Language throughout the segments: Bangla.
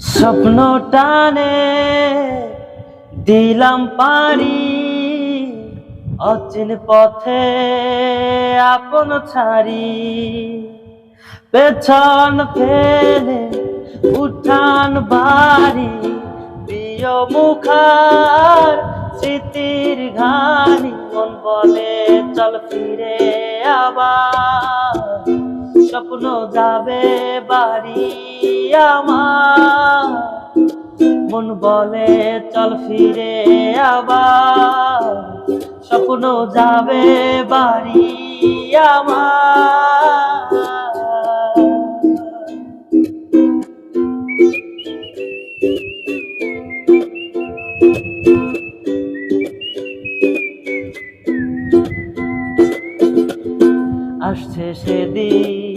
স্বপ্ন টানে, দিলাম পারি অচিন পথে আপন ছাড়ি। পেছন ফেলে উঠান বাড়ি, প্রিয় মুখার স্মৃতির ঘানি। মন বলে, চল ফিরে আবার। স্বপ্ন যাবে বাড়ি আমার। মন বলে চল ফিরে আবার। স্বপ্ন যাবে বাড়ি আসছে সেদিন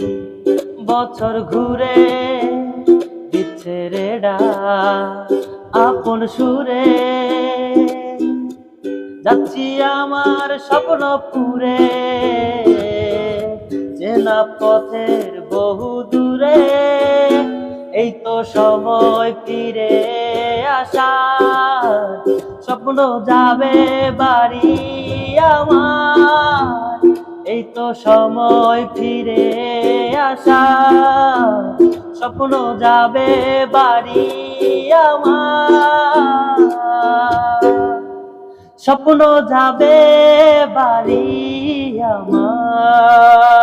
বছর ঘুরে রে আপন সুরে যাচ্ছি আমার স্বপ্ন পুরে। চেনা পথের বহু দূরে, এই তো সময় ফিরে আসা স্বপ্ন যাবে বাড়ি আমার, এই তো সময় ফিরে আসা স্বপ্ন যাবে বাড়ি আমার। স্বপ্ন যাবে বাড়ি আমার।